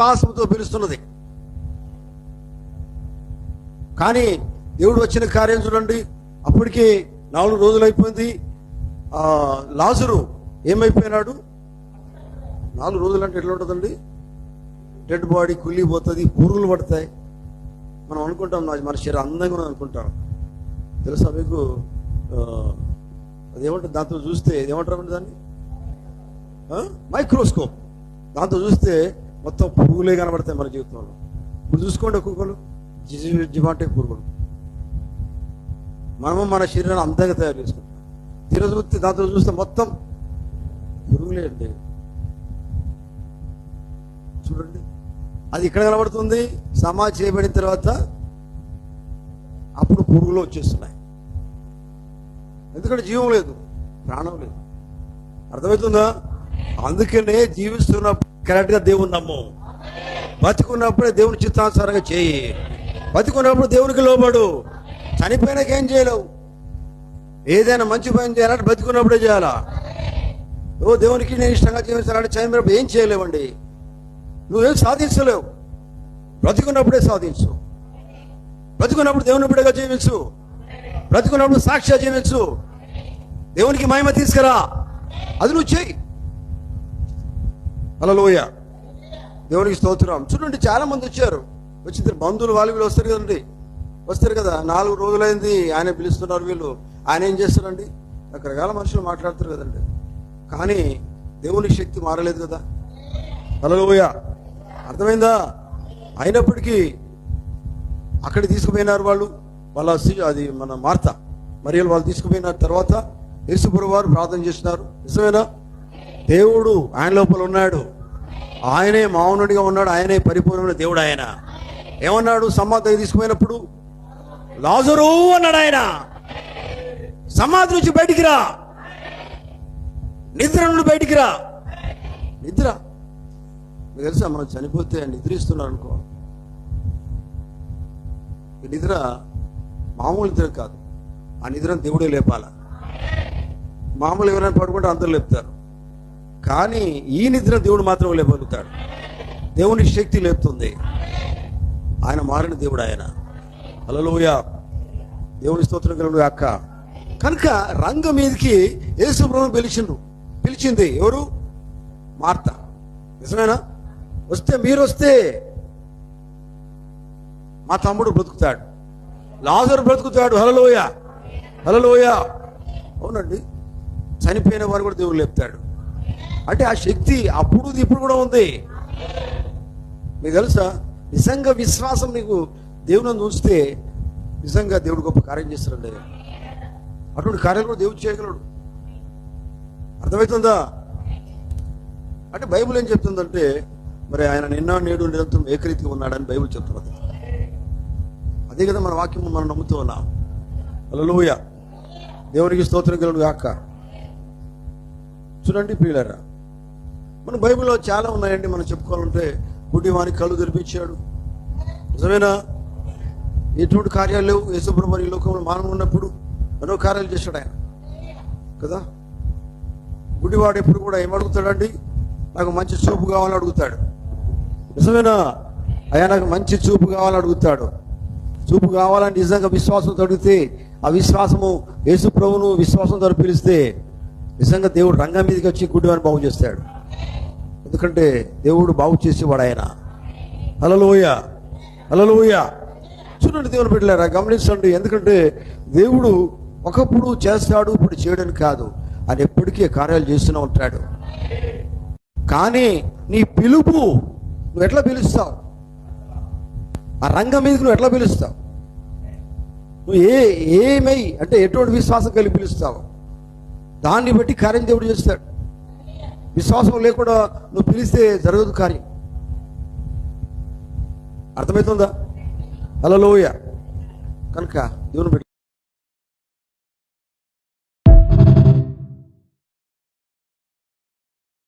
విశ్వాసంతో పిలుస్తున్నది. కానీ దేవుడు వచ్చిన కార్యం చూడండి. అప్పటికి నాలుగు రోజులు అయిపోయింది. లాజరు ఏమైపోయినాడు? నాలుగు రోజులు అంటే ఎట్లా ఉంటుందండి? డెడ్ బాడీ కుళ్ళిపోతుంది పురుగులు పడతాయి. మనం అనుకుంటాం నా మన శరీరం అందంగా ఉన్నది అనుకుంటాం. తెలుసా మీకు? ఆ, అదేమంటారు? దాంతో చూస్తే ఏమంటారు దాన్ని? మైక్రోస్కోప్. దాంతో చూస్తే మొత్తం పురుగులే కనబడతాయి మన జీవితంలో. ఇప్పుడు చూసుకోండి ఒక్కొక్కరు. జిజి- జిమాటే పురుగులు. మనము మన శరీరాన్ని అందంగా తయారు చేసుకుంటాం. తీర దాంతో చూస్తే మొత్తం పురుగులే అండి. చూడండి. అది ఇక్కడ కనబడుతుంది. సమాజ్ చేయబడిన తర్వాత అప్పుడు పురుగులు వచ్చేస్తున్నాయి. ఎందుకంటే జీవం లేదు. ప్రాణం లేదు. అర్థమవుతుందా? అందుకనే జీవిస్తున్నప్పుడు కరెక్ట్గా దేవుని నమ్ము. బతుకున్నప్పుడే దేవుని చిత్తానుసారంగా చేయి. బతుకున్నప్పుడు దేవునికి లోబడు. చనిపోయినాకేం ఏం చేయలేవు. ఏదైనా మంచి పని చేయాలంటే బతుకున్నప్పుడే చేయాలా? ఓ దేవునికి నేను ఇష్టంగా జీవించాలంటే చనిపోయినప్పుడు ఏం చేయలేవండి? నువ్వేం సాధించలేవు. బ్రతుకున్నప్పుడే సాధించు. బ్రతుకున్నప్పుడు దేవుని బిడ్డగా జీవించు. బ్రతుకున్నప్పుడు సాక్షిగా జీవించు. దేవునికి మహిమ తీసుకురా. అది నువ్వు చెయ్యి అలలోయ దేవునికి స్తోత్రం. చూడండి చాలా మంది వచ్చారు. వచ్చి బంధువులు వాళ్ళు వీళ్ళు వస్తారు కదండి. వస్తారు కదా. నాలుగు రోజులైంది ఆయన పిలుస్తున్నారు వీళ్ళు. ఆయన ఏం చేస్తారండి? రకరకాల మనుషులు మాట్లాడతారు కదండి. కానీ దేవుని శక్తి మారలేదు కదా. అలలోయ అర్థమైందా? అయినప్పటికీ అక్కడ తీసుకుపోయినారు వాళ్ళు. వాళ్ళ అది మన మార్త. మరియు వాళ్ళు తీసుకుపోయిన తర్వాత యేసుపురు వారు ప్రార్థన చేసినారు. నిజమేనా? దేవుడు ఆయన లోపల ఉన్నాడు. ఆయనే మౌనుడిగా ఉన్నాడు. ఆయనే పరిపూర్ణమైన దేవుడు ఆయన. ఏమన్నాడు? సమాధి తీసుకుపోయినప్పుడు లాజరు అన్నాడు ఆయన. సమాధి నుంచి బయటికి రా. నిద్ర నుండి బయటికి రా. నిద్ర. మీకు తెలుసా? మనం చనిపోతే నిద్రిస్తున్నాం అనుకో. ఈ నిద్ర మామూలు నిద్ర కాదు. ఆ నిద్రను దేవుడే లేపాల. మామూలు ఎవరైనా పడుకుంటే అందరూ లేపుతారు. కానీ ఈ నిద్ర దేవుడు మాత్రం లేపగలుగుతాడు. దేవుని శక్తి లేపుతుంది. ఆయన మారిన దేవుడు ఆయన. అలలోయ దేవుని స్తోత్రం కలుగు అక్క కనుక రంగ మీదకి యేసు ప్రభు పిలిచిండు పిలిచింది ఎవరు? మార్త. నిజమేనా? వస్తే మీరు వస్తే మా తమ్ముడు బ్రతుకుతాడు. లాజరు బ్రతుకుతాడు. హలలోయ హలలోయ అవునండి. చనిపోయిన వారు కూడా దేవుడు లేపుతాడు. అంటే ఆ శక్తి అప్పుడు ఇప్పుడు కూడా ఉంది. మీకు తెలుసా? నిజంగా విశ్వాసం నీకు దేవుని ఉంచితే నిజంగా దేవుడు గొప్ప కార్యం చేస్తాడండి. అటువంటి కార్యాలు కూడా దేవుడు చేయగలడు. అర్థమవుతుందా? అంటే బైబిల్ ఏం చెప్తుందంటే మరి ఆయన నిన్న నేడు నిరంతరం ఏకరీతిగా ఉన్నాడని బైబిల్ చెప్తున్నది. అదే కదా మన వాక్యం మనం నమ్ముతూ ఉన్నాం. అలలోయ దేవునికి స్తోత్రం కలుగు గాక. చూడండి ప్రియులరా మన బైబిల్లో చాలా ఉన్నాయండి మనం చెప్పుకోవాలంటే. గుడివానికి కళ్ళు తెరిపించాడు. నిజమేనా? ఎటువంటి కార్యాలు లేవు. యేసుప్రభు ఈ లోకంలో మానవ ఉన్నప్పుడు ఎన్నో కార్యాలు చేశాడు ఆయన. కదా? గుడివాడు ఎప్పుడు కూడా ఏం అడుగుతాడండి? నాకు మంచి చూపు కావాలని అడుగుతాడు. నిజమేనా? అయ్యా నాకు మంచి చూపు కావాలని అడుగుతాడు. చూపు కావాలని నిజంగా విశ్వాసంతో అడిగితే ఆ విశ్వాసము యేసు విశ్వాసం విశ్వాసంతో పిలిస్తే నిజంగా దేవుడు రంగం మీదకి వచ్చి గుడ్డివాడిని బాగు చేస్తాడు. ఎందుకంటే దేవుడు బాగు చేసేవాడు ఆయన. హలలోయ హలలోయ చూడండి దేవుని పెట్టలేరా గమనించండి ఎందుకంటే దేవుడు ఒకప్పుడు చేస్తాడు ఇప్పుడు చేయడానికి కాదు. ఆయన ఎప్పటికీ కార్యాలు చేస్తూనే ఉంటాడు. కానీ నీ పిలుపు నువ్వు ఎట్లా పిలుస్తావు? ఆ రంగం మీదకి నువ్వు ఎట్లా పిలుస్తావు? నువ్వు ఏ ఏమై అంటే ఎటువంటి విశ్వాసం కలిగి పిలుస్తావు? దాన్ని బట్టి కార్యం దేవుడు చేస్తాడు. విశ్వాసం లేకుండా నువ్వు పిలిస్తే జరగదు కార్యం. అర్థమవుతుందా హలోయ కనుక దేవుని బిడ్డ